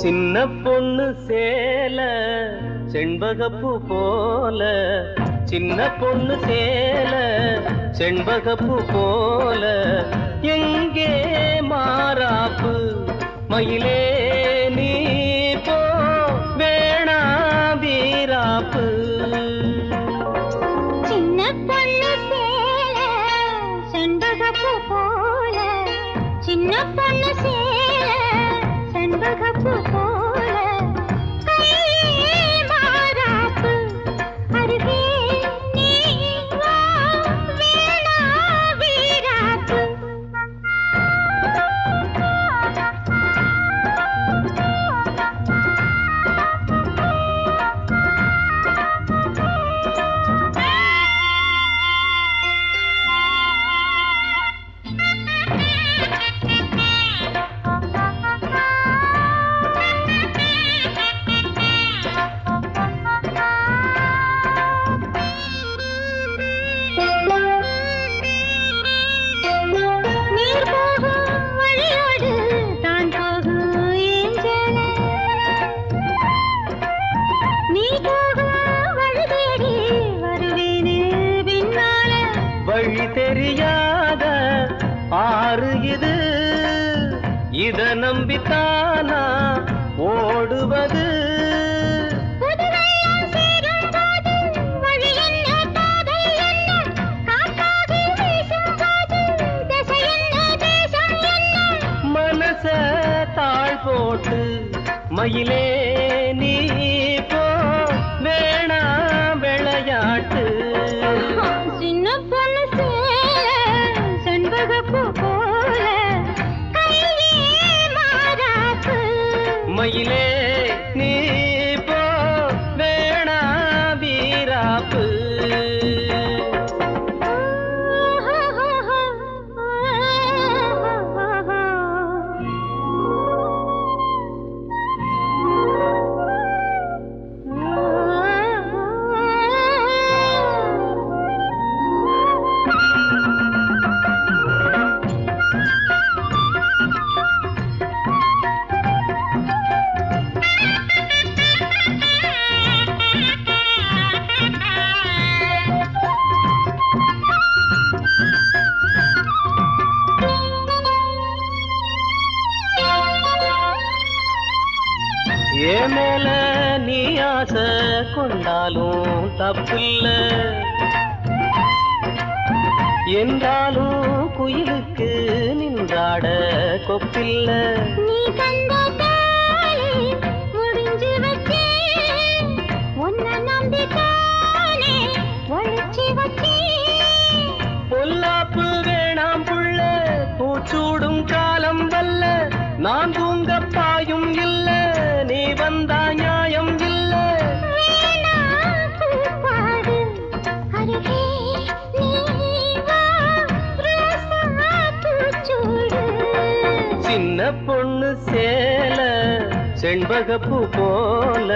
சின்ன பொண்ணு சேல செண்பகப்பு போல. சின்ன பொண்ணு சேல செண்பகப்பு போல. எங்கே மாறாப்பு மயிலே நீ போ. வேணா வீராப்பு. சின்ன பொண்ணு சேல செண்பகப்பு போல. சின்ன பொண்ணு சேல ஆறு இது. இத நம்பித்தானா ஓடுவது? மனச தாழ் போட்டு மயிலே நீ உண்மையிலே ஏ மேல நீ ஆசை கொண்டாலும் தப்பில்ல. என்றாலும் குயிலுக்கு நின்றாட கொப்பில்ல. பொல்லாப்பு வேணாம் புள்ள பூச்சூடும் காலம் வல்ல. நான் சின்ன பொண்ணு சேல செண்பகப்பு போல.